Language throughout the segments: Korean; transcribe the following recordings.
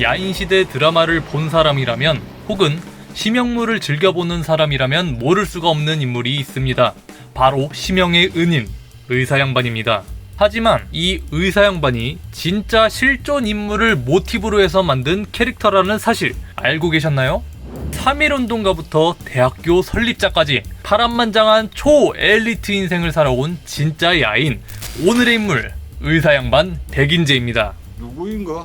야인시대 드라마를 본 사람이라면 혹은 심영무를 즐겨보는 사람이라면 모를 수가 없는 인물이 있습니다. 바로 심영의 은인 의사 양반입니다. 하지만 이 의사 양반이 진짜 실존 인물을 모티브로 해서 만든 캐릭터라는 사실 알고 계셨나요? 3.1운동가부터 대학교 설립자까지 파란만장한 초엘리트 인생을 살아온 진짜 야인 오늘의 인물 의사 양반 백인재입니다. 누구인가?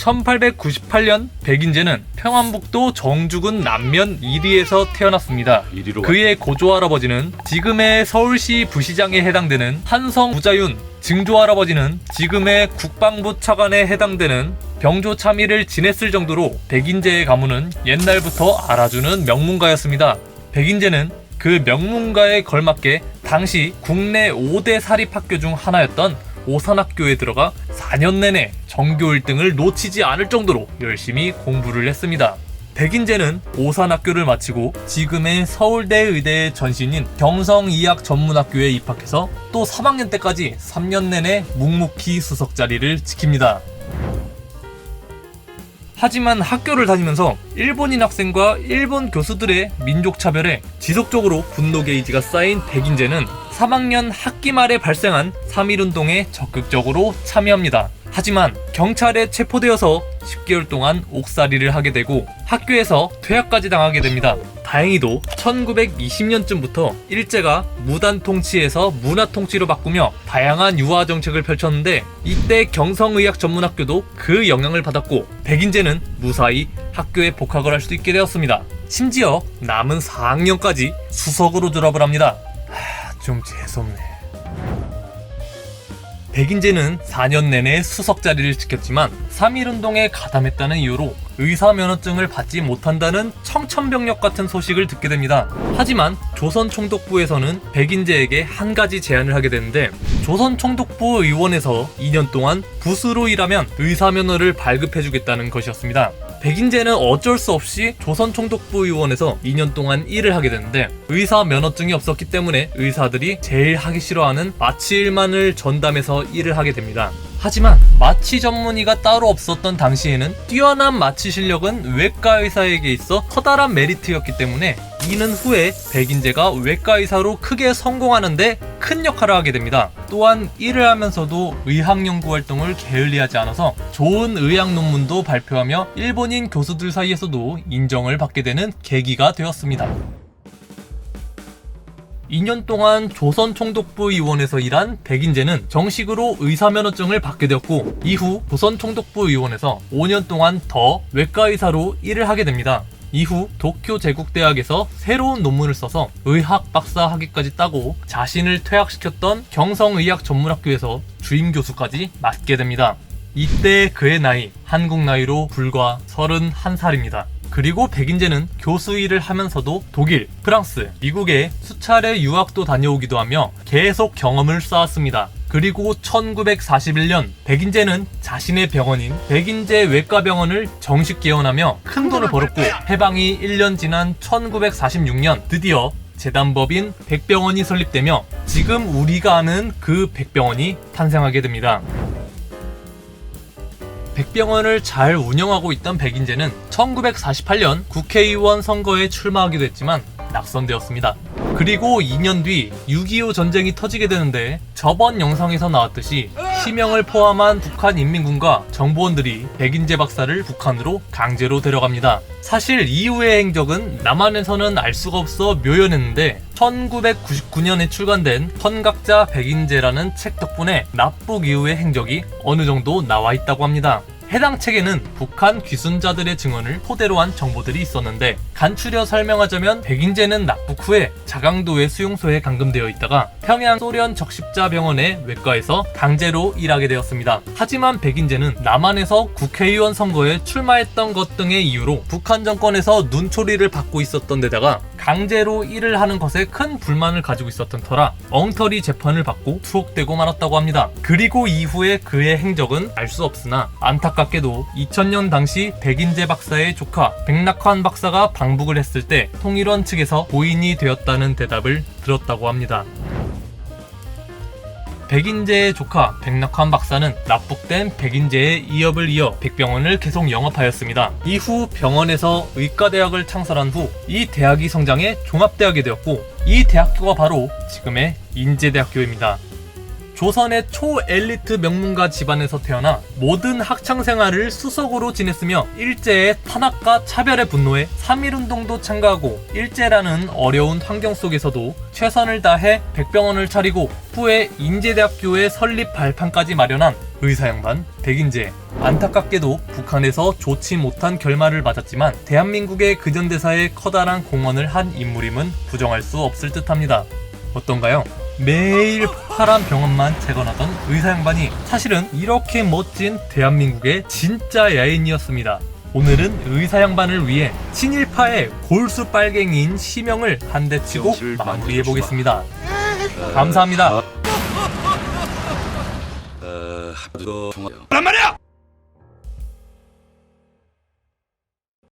1898년 백인재는 평안북도 정주군 남면 이리에서 태어났습니다. 이리로 그의 고조 할아버지는 지금의 서울시 부시장에 해당되는 한성 부자윤, 증조 할아버지는 지금의 국방부 차관에 해당되는 병조 참의를 지냈을 정도로 백인재의 가문은 옛날부터 알아주는 명문가였습니다. 백인재는 그 명문가에 걸맞게 당시 국내 5대 사립학교 중 하나였던 오산학교에 들어가 4년 내내 전교 1등을 놓치지 않을 정도로 열심히 공부를 했습니다. 백인재는 오산학교를 마치고 지금의 서울대 의대의 전신인 경성의학 전문학교에 입학해서 또 3학년 때까지 3년 내내 묵묵히 수석 자리를 지킵니다. 하지만 학교를 다니면서 일본인 학생과 일본 교수들의 민족 차별에 지속적으로 분노 게이지가 쌓인 백인재는 3학년 학기 말에 발생한 3.1운동에 적극적으로 참여합니다. 하지만 경찰에 체포되어서 10개월 동안 옥살이를 하게 되고 학교에서 퇴학까지 당하게 됩니다. 다행히도 1920년쯤부터 일제가 무단 통치에서 문화 통치로 바꾸며 다양한 유화 정책을 펼쳤는데 이때 경성의학 전문학교도 그 영향을 받았고 백인재는 무사히 학교에 복학을 할 수 있게 되었습니다. 심지어 남은 4학년까지 수석으로 졸업을 합니다. 하, 좀 재수없네. 백인재는 4년 내내 수석 자리를 지켰지만 3.1운동에 가담했다는 이유로 의사 면허증을 받지 못한다는 청천벽력 같은 소식을 듣게 됩니다. 하지만 조선 총독부에서는 백인재에게 한 가지 제안을 하게 되는데 조선 총독부 의원에서 2년 동안 부수로 일하면 의사 면허를 발급해 주겠다는 것이었습니다. 백인재는 어쩔 수 없이 조선 총독부 의원에서 2년 동안 일을 하게 되는데 의사 면허증이 없었기 때문에 의사들이 제일 하기 싫어하는 마취 일만을 전담해서 일을 하게 됩니다. 하지만 마취 전문의가 따로 없었던 당시에는 뛰어난 마취 실력은 외과 의사에게 있어 커다란 메리트였기 때문에 이는 후에 백인재가 외과 의사로 크게 성공하는데 큰 역할을 하게 됩니다. 또한 일을 하면서도 의학 연구 활동을 게을리하지 않아서 좋은 의학 논문도 발표하며 일본인 교수들 사이에서도 인정을 받게 되는 계기가 되었습니다. 2년 동안 조선총독부 의원에서 일한 백인재는 정식으로 의사면허증을 받게 되었고 이후 조선총독부 의원에서 5년 동안 더 외과의사로 일을 하게 됩니다. 이후 도쿄 제국대학에서 새로운 논문을 써서 의학 박사 학위까지 따고 자신을 퇴학시켰던 경성의학 전문학교에서 주임 교수까지 맡게 됩니다. 이때 그의 나이 한국 나이로 불과 31살입니다. 그리고 백인재는 교수 일을 하면서도 독일, 프랑스, 미국에 수차례 유학도 다녀오기도 하며 계속 경험을 쌓았습니다. 그리고 1941년 백인재는 자신의 병원인 백인재 외과병원을 정식 개원하며 큰 돈을 벌었고 해방이 1년 지난 1946년 드디어 재단법인 백병원이 설립되며 지금 우리가 아는 그 백병원이 탄생하게 됩니다. 백병원을 잘 운영하고 있던 백인재는 1948년 국회의원 선거에 출마하기도 했지만 낙선되었습니다. 그리고 2년 뒤 6.25 전쟁이 터지게 되는데 저번 영상에서 나왔듯이 시명을 포함한 북한 인민군과 정보원들이 백인재 박사를 북한으로 강제로 데려갑니다. 사실 이후의 행적은 남한에서는 알 수가 없어 묘연했는데 1999년에 출간된 선각자 백인재라는 책 덕분에 납북 이후의 행적이 어느 정도 나와 있다고 합니다. 해당 책에는 북한 귀순자들의 증언을 토대로 한 정보들이 있었는데 간추려 설명하자면 백인재는 납북 후에 자강도의 수용소에 감금되어 있다가 평양 소련 적십자병원의 외과에서 강제로 일하게 되었습니다. 하지만 백인재는 남한에서 국회의원 선거에 출마했던 것 등의 이유로 북한 정권에서 눈초리를 받고 있었던 데다가 강제로 일을 하는 것에 큰 불만을 가지고 있었던 터라 엉터리 재판을 받고 투옥되고 말았다고 합니다. 그리고 이후에 그의 행적은 알 수 없으나 안타깝게도 2000년 당시 백인재 박사의 조카 백낙환 박사가 방북을 했을 때 통일원 측에서 고인이 되었다는 대답을 들었다고 합니다. 백인재의 조카 백낙환 박사는 납북된 백인재의 이업을 이어 백병원을 계속 영업하였습니다. 이후 병원에서 의과대학을 창설한 후 이 대학이 성장해 종합대학이 되었고 이 대학교가 바로 지금의 인제대학교입니다. 조선의 초엘리트 명문가 집안에서 태어나 모든 학창 생활을 수석으로 지냈으며 일제의 탄압과 차별에 분노해 3.1운동도 참가하고 일제라는 어려운 환경 속에서도 최선을 다해 백병원을 차리고 후에 인제대학교의 설립 발판까지 마련한 의사 양반 백인재 안타깝게도 북한에서 좋지 못한 결말을 맞았지만 대한민국의 근현대사에 커다란 공헌을 한 인물임은 부정할 수 없을 듯합니다. 어떤가요? 매일 파란 병원만 재건하던 의사 양반이 사실은 이렇게 멋진 대한민국의 진짜 야인이었습니다. 오늘은 의사 양반을 위해 친일파의 골수 빨갱이인 시명을 한 대 치고 마무리해 보겠습니다. 감사합니다.